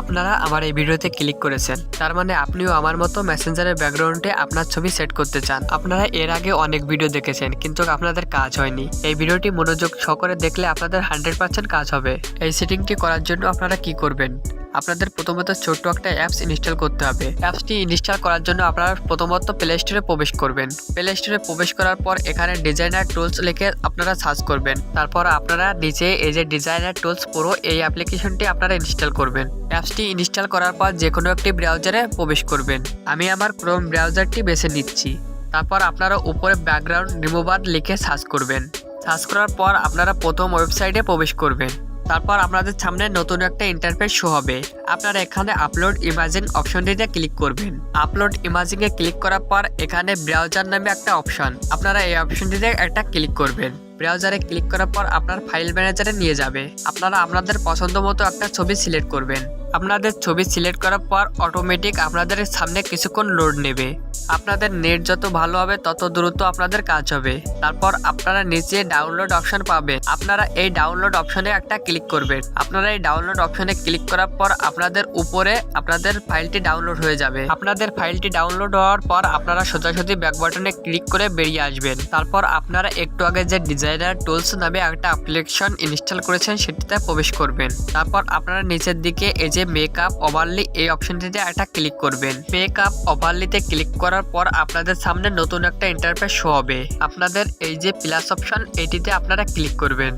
আপনারা আমার এই ভিডিওতে ক্লিক করেছেন। তার মানে আপনিও আমার মতো মেসেঞ্জারের ব্যাকগ্রাউন্ডে আপনার ছবি সেট করতে চান। আপনারা এর আগে অনেক ভিডিও দেখেছেন, কিন্তু আপনাদের কাজ হয়নি। এই ভিডিওটি মনোযোগ সহকারে দেখলে আপনাদের হান্ড্রেড পার্সেন্ট কাজ হবে। এই সেটিংটি করার জন্য আপনারা কি করবেন? আপনাদের প্রথমত ছোট্ট একটা অ্যাপস ইনস্টল করতে হবে। অ্যাপসটি ইনস্টল করার জন্য আপনারা প্রথমত প্লে স্টোরে প্রবেশ করবেন। প্লে স্টোরে প্রবেশ করার পর এখানে ডিজাইনার টুলস লিখে আপনারা সার্চ করবেন। তারপর আপনারা নিচে এই যে ডিজাইনার টুলস পুরো এই অ্যাপ্লিকেশনটি আপনারা ইনস্টল করবেন। অ্যাপসটি ইনস্টল করার পর যে কোনো একটি ব্রাউজারে প্রবেশ করবেন। আমি আমার ক্রোম ব্রাউজারটি বেছে নিচ্ছি। তারপর আপনারা উপরে ব্যাকগ্রাউন্ড রিমুভার লিখে সার্চ করবেন। সার্চ করার পর আপনারা প্রথম ওয়েবসাইটে প্রবেশ করবেন। তারপর আপনাদের সামনে নতুন একটা ইন্টারফেস শো হবে। আপনারা এখানে আপলোড ইমাজিন অপশনটিতে ক্লিক করবেন। আপলোড ইমাজিং এ ক্লিক করার পর এখানে ব্রাউজার নামে একটা অপশন আপনারা এই অপশনটিতে একটা ক্লিক করবেন। ব্রাউজারে ক্লিক করার পর আপনার ফাইল ম্যানেজারে নিয়ে যাবে। আপনারা আপনাদের পছন্দ মতো একটা ছবি সিলেক্ট করবেন। আপনাদের ছবি সিলেক্ট করার পর অটোমেটিক আপনাদের সামনে কিছুক্ষণ লোড নেবে। আপনাদের নেট যত ভালো হবে, তত দ্রুত আপনাদের কাজ হবে। তারপর আপনারা নিচে ডাউনলোড অপশন পাবেন। আপনারা এই ডাউনলোড অপশনে একটা ক্লিক করবেন। আপনারা এই ডাউনলোড অপশনে ক্লিক করার পর আপনাদের উপরে আপনাদের ফাইলটি ডাউনলোড হয়ে যাবে। আপনাদের ফাইলটি ডাউনলোড হওয়ার পর আপনারা সোজাসুজি ব্যাক বাটনে ক্লিক করে বেরিয়ে আসবেন। তারপর আপনারা একটু আগে যে ডিজাইনার টুলস নামে একটা অ্যাপ্লিকেশন ইনস্টল করেছেন, সেটিতে প্রবেশ করবেন। তারপর আপনারা নিচের দিকে এই যে মেকআপ ওভারলি এই অপশনটিতে একটা ক্লিক করবেন। মেকআপ ওভারলিতে ক্লিক করার পর আপনাদের সামনে নতুন একটা ইন্টারফেস শো হবে। আপনাদের এই যে প্লাস অপশন এটিতে আপনারা ক্লিক করবেন।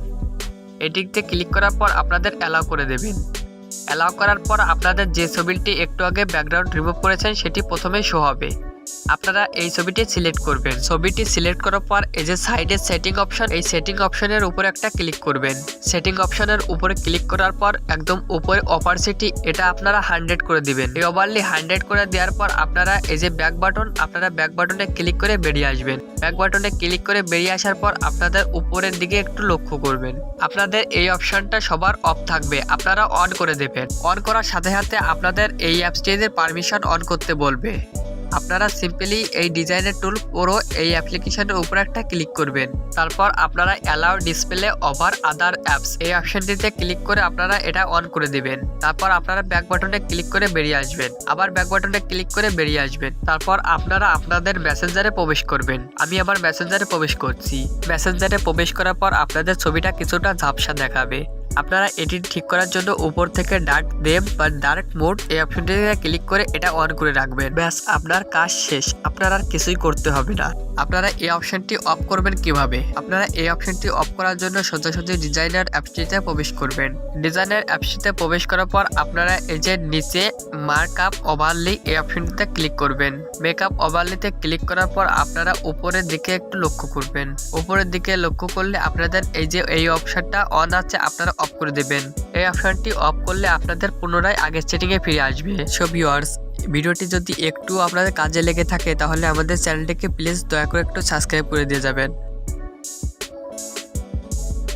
এটিতে ক্লিক করার পর আপনাদের অ্যালাউ করে দেবেন। অ্যালাউ করার পর আপনাদের যে ছবিটি একটু আগে ব্যাকগ্রাউন্ড রিমুভ করেছেন, সেটি প্রথমে শো হবে। আপনারা এই ছবিটি সিলেক্ট করবেন। ছবিটি সিলেক্ট করার পর এই যে সাইডে সেটিং অপশন এই সেটিং অপশনের উপরে একটা ক্লিক করবেন। সেটিং অপশনের উপরে ক্লিক করার পর একদম উপরে অপারসিটি এটা আপনারা হান্ড্রেড করে দিবেন। এই ওভারলি হান্ড্রেড করে দেওয়ার পর আপনারা এই যে ব্যাক বাটন আপনারা ব্যাক বাটনে ক্লিক করে বেরিয়ে আসবেন। ব্যাক বাটনে ক্লিক করে বেরিয়ে আসার পর আপনাদের উপরের দিকে একটু লক্ষ্য করবেন। আপনাদের এই অপশনটা সবার অফ থাকবে, আপনারা অন করে দেবেন। অন করার সাথে সাথে আপনাদের এই অ্যাপসটিদের পারমিশন অন করতে বলবে। আপনারা সিম্পলি এই ডিজাইনের টুল পুরো এই অ্যাপ্লিকেশনের উপরে একটা ক্লিক করবেন। তারপর আপনারা allow display over other apps এই অপশনটিতে ক্লিক করে আপনারা এটা অন করে দিবেন। তারপর আপনারা ব্যাক বাটনে ক্লিক করে বেরিয়ে আসবেন। আবার ব্যাক বাটনে ক্লিক করে বেরিয়ে আসবেন। তারপর আপনারা আপনাদের মেসেঞ্জারে প্রবেশ করবেন। আমি আবার মেসেঞ্জারে প্রবেশ করছি। মেসেঞ্জারে প্রবেশ করার পর আপনাদের ছবিটা কিছুটা ঝাপসা দেখাবে। আপনারা এটি ঠিক করার জন্য উপর থেকে ডার্ক দেম বা ডার্ক মোড এই অপশনটিতে ক্লিক করে এটা অন করে রাখবেন। ব্যাস, আপনার কাজ শেষ। আপনার আর কিছুই করতে হবে না। আপনারা এই অপশনটি অফ করবেন কীভাবে? আপনারা এই অপশনটি অফ করার জন্য সোজাসুজি ডিজাইনার অ্যাপসটিতে প্রবেশ করবেন। ডিজাইনার অ্যাপসটিতে প্রবেশ করার পর আপনারা এই যে নিচে মার্ক আপ ওভারলি এই অপশনটিতে ক্লিক করবেন। মেকআপ ওভারলিতে ক্লিক করার পর আপনারা উপরের দিকে একটু লক্ষ্য করবেন। উপরের দিকে লক্ষ্য করলে আপনাদের এই যে এই অপশনটা অন আছে, আপনারা অফ করে দেবেন। এই অপশনটি অফ করলে আপনাদের পুনরায় আগের সেটিংয়ে ফিরে আসবে। সো ভিউয়ার্স ভিডিওটি যদি একটু আপনাদের কাজে লেগে থাকে, তাহলে আমাদের চ্যানেলটিকে প্লিজ দয়া করে একটু সাবস্ক্রাইব করে দিয়ে যাবেন।